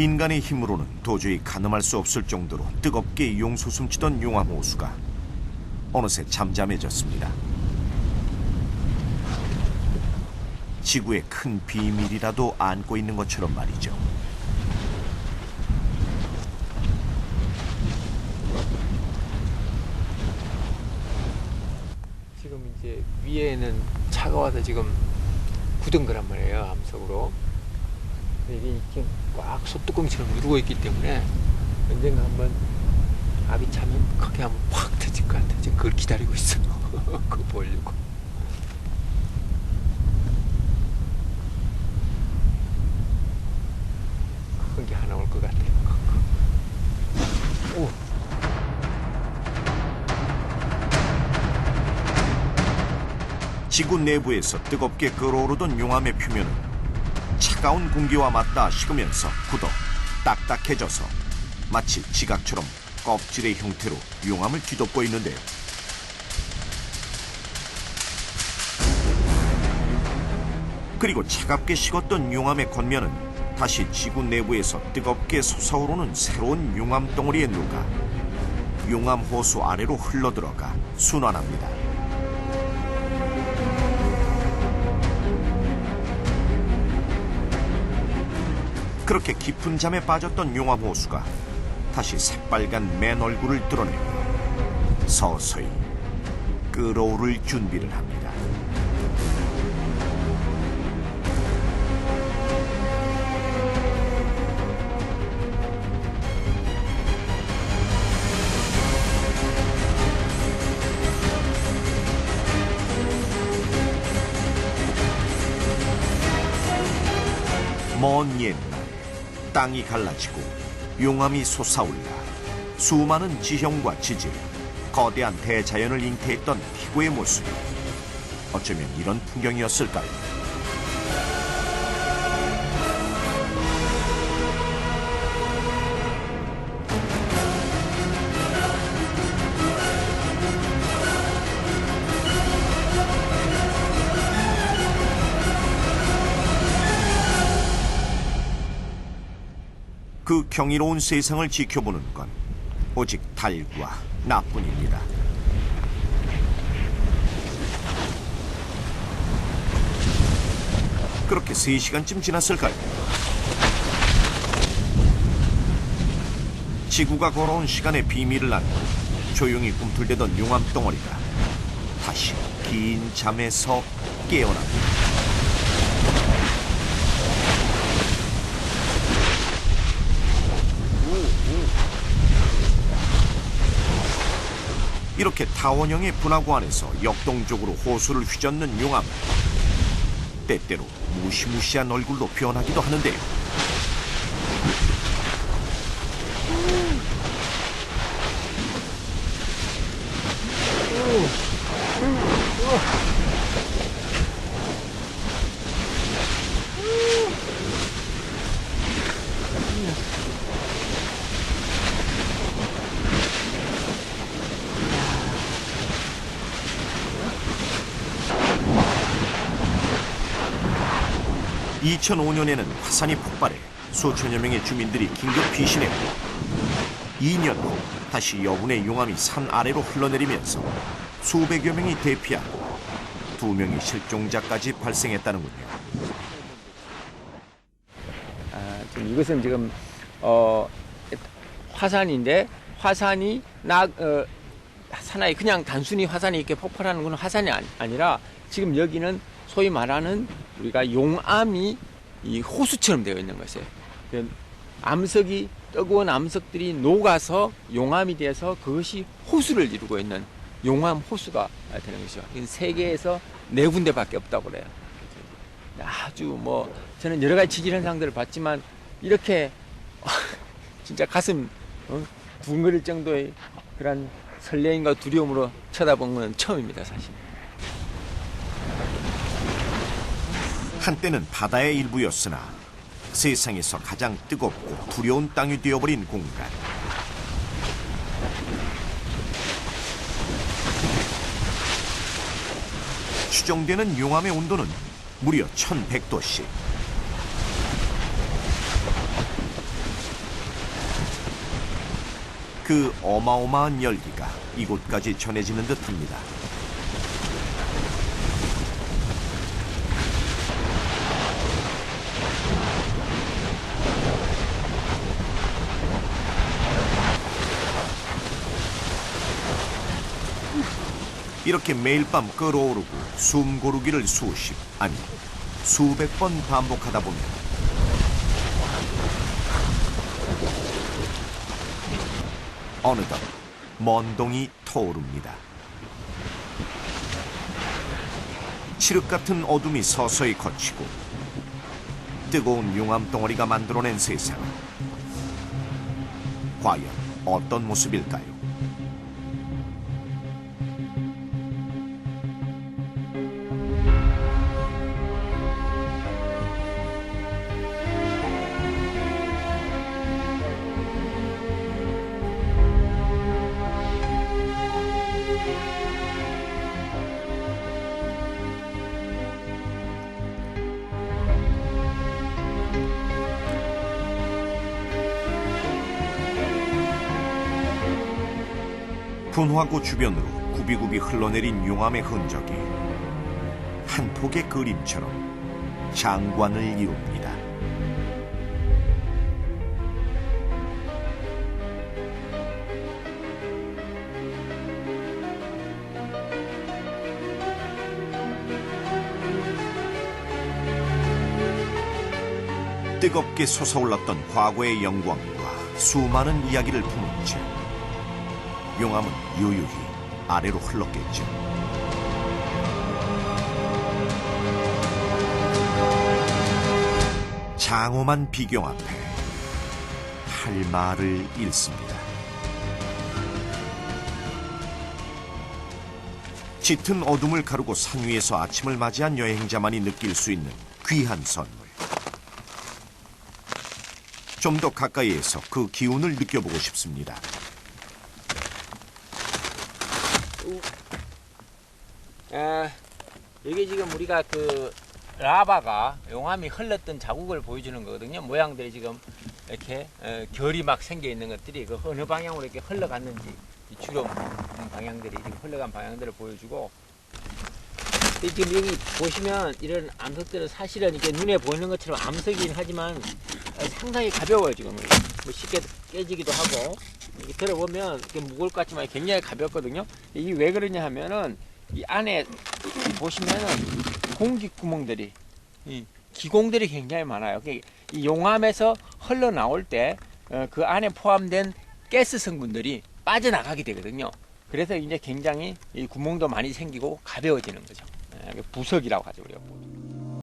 인간의 힘으로는 도저히 가늠할 수 없을 정도로 뜨겁게 용솟음치던 용암 호수가 어느새 잠잠해졌습니다. 지구의 큰 비밀이라도 안고 있는 것처럼 말이죠. 지금 이제 위에는 차가워서 지금 굳은 거란 말이에요 암석으로 이게 꽉 소뚜껑처럼 누르고 있기 때문에 언젠가 한번 압이 차면 크게 한번 확 터질 것 같아 지금 그걸 기다리고 있어. 그거 보려고. 큰 게 하나 올 것 같아요. 오. 지구 내부에서 뜨겁게 끓어오르던 용암의 표면은 차가운 공기와 맞닿아 식으면서 굳어 딱딱해져서 마치 지각처럼 껍질의 형태로 용암을 뒤덮고 있는데요. 그리고 차갑게 식었던 용암의 겉면은 다시 지구 내부에서 뜨겁게 솟아오르는 새로운 용암 덩어리에 녹아 용암 호수 아래로 흘러들어가 순환합니다. 그렇게 깊은 잠에 빠졌던 용암 호수가 다시 새빨간 맨 얼굴을 드러내며 서서히 끓어오를 준비를 합니다. 먼 옛날 땅이 갈라지고 용암이 솟아올라 수많은 지형과 지질, 거대한 대자연을 잉태했던 피고의 모습이 어쩌면 이런 풍경이었을까요? 그 경이로운 세상을 지켜보는 건 오직 달과 나뿐입니다. 그렇게 3시간쯤 지났을까요? 지구가 걸어온 시간의 비밀을 알고 조용히 꿈틀대던 용암 덩어리가 다시 긴 잠에서 깨어납니다. 이렇게 타원형의 분화구 안에서 역동적으로 호수를 휘젓는 용암. 때때로 무시무시한 얼굴로 변하기도 하는데요. (2005년에는) 화산이 폭발해 수천여 명의 주민들이 긴급 피신했고 (2년) 후 다시 여분의 용암이 산 아래로 흘러내리면서 수백여 명이 대피하고 두 명의 실종자까지 발생했다는군요. 아, 지금 이것은 지금 어, 화산인데 화산이 나 어, 하나의 그냥 단순히 화산이 이렇게 폭발하는 건 화산이 아니, 아니라 지금 여기는 소위 말하는 우리가 용암이 이 호수처럼 되어 있는 것이에요. 그 암석이 뜨거운 암석들이 녹아서 용암이 돼서 그것이 호수를 이루고 있는 용암 호수가 되는 것이죠. 세계에서 네 군데밖에 없다고 그래요. 아주 뭐 저는 여러 가지 지질 현상들을 봤지만 이렇게 진짜 가슴 어? 둥그릴 정도의 그런 설레임과 두려움으로 쳐다본 건 처음입니다, 사실. 한때는 바다의 일부였으나 세상에서 가장 뜨겁고 두려운 땅이 되어버린 공간. 추정되는 용암의 온도는 무려 1100도씩. 그 어마어마한 열기가 이곳까지 전해지는 듯합니다. 이렇게 매일 밤 끓어오르고 숨 고르기를 수십 아니 수백 번 반복하다 보면 어느덧 먼동이 터오릅니다. 칠흑 같은 어둠이 서서히 걷히고 뜨거운 용암 덩어리가 만들어낸 세상은 과연 어떤 모습일까요? 분화구 주변으로 굽이굽이 흘러내린 용암의 흔적이 한 폭의 그림처럼 장관을 이룹니다. 뜨겁게 솟아올랐던 과거의 영광과 수많은 이야기를 품은 채 용암은 유유히 아래로 흘렀겠죠. 장엄한 비경 앞에 할 말을 잃습니다. 짙은 어둠을 가르고 산 위에서 아침을 맞이한 여행자만이 느낄 수 있는 귀한 선물. 좀 더 가까이에서 그 기운을 느껴보고 싶습니다. 아, 이게 지금 우리가 그 라바가 용암이 흘렀던 자국을 보여주는 거거든요. 모양들이 지금 이렇게 어, 결이 막 생겨 있는 것들이 그 어느 방향으로 이렇게 흘러갔는지 이 주름 방향들이 지금 흘러간 방향들을 보여주고 이 지금 여기 보시면 이런 암석들은 사실은 이게 눈에 보이는 것처럼 암석이긴 하지만 어, 상당히 가벼워요 지금 뭐 쉽게 깨지기도 하고 들어보면 이렇게 무거울 것 같지만 굉장히 가볍거든요. 이게 왜 그러냐 하면은 이 안에 보시면은 공기 구멍들이 이 기공들이 굉장히 많아요. 그이 용암에서 흘러 나올 때 그 안에 포함된 가스 성분들이 빠져나가게 되거든요. 그래서 이제 굉장히 이 구멍도 많이 생기고 가벼워지는 거죠. 예, 부석이라고 하죠 우리가.